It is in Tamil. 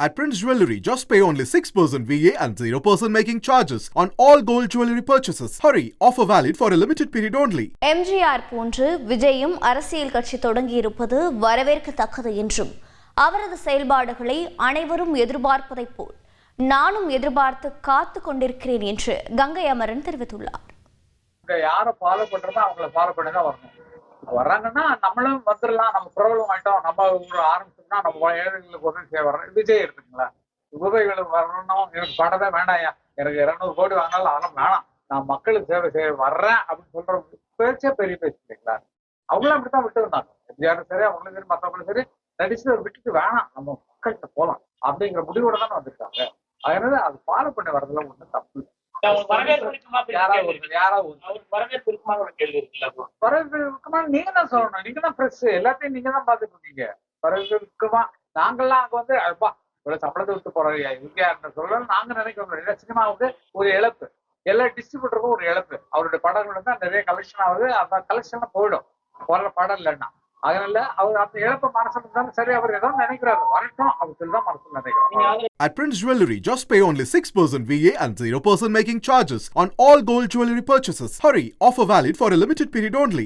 At Prince Jewelry, just pay only 6% VA and 0% making charges on all gold jewelry purchases. Hurry, offer valid for a limited period only. MGR போன்று விஜயும் அரசியல் கட்சி தொடங்கியிருப்பது வரவேற்கத்தக்கது என்றும் அவரது செயல்பாடுகளை அனைவரும் எதிர்பார்ப்பதைப் போல் நானும் எதிர்பார்த்து காத்து கொண்டிருக்கிறேன் என்று கங்கை அமரன் தெரிவித்துள்ளார் யாரை ஃபாலோ பண்றதோ அவங்கள ஃபாலோ பண்ணி தான் வரணும் வர்றாங்கன்னா நம்மளும் வந்துடலாம் நம்ம பிரபலம் ஆயிட்டோம். நம்ம ஒரு ஆரம்பிச்சோம்னா நம்ம ஏழைகளுக்கு உதவி செய்ய வர்றோம். விஜய் எடுத்துங்களேன் உதவிகளுக்கு வரணும் எனக்கு பணமே வேண்டாயா எனக்கு இருநூறு கோடி வாங்கினாலும் அதெல்லாம் வேணாம். நான் மக்களுக்கு சேவை செய்ய வர்றேன் அப்படின்னு சொல்ற பேச்சே பெரிய பேச்சு இல்லைங்களா? அவங்களும் அப்படித்தான் விட்டு வந்தாங்க. எம்ஜிஆரும் சரி அவங்களும் சரி மற்றவங்களும் சரி. நடிச்சு விட்டுட்டு வேணாம். நம்ம மக்கள்கிட்ட போகலாம் அப்படிங்கிற முடிவோட தானே வந்திருக்காங்க. அதனால அது ஃபாலோ பண்ணி வர்றதுல ஒண்ணும் தப்பு இருக்குமா நீங்க தான் சொல்லணும். நீங்க தான் பிரஸ் எல்லாத்தையும் நீங்க தான் பாத்துட்டு இருக்கீங்க. நாங்கெல்லாம் அங்க வந்து அப்பா இவ்வளவு சம்பளத்தை விட்டு போறோம் இந்தியா சொல்ல நாங்க நினைக்கிறோம். சினிமாவுக்கு ஒரு இழப்பு. எல்லா டிஸ்ட்ரிபியூட்டருக்கும் ஒரு இழப்பு. அவருடைய படங்கள் வந்து நிறைய கலெக்ஷன் ஆகுது. அந்த கலெக்ஷன் போயிடும். வர படம் இல்லைன்னா. At Prince Jewelry, just pay only 6% VA and 0% making charges on all gold jewelry purchases. Hurry, offer valid for a limited period only.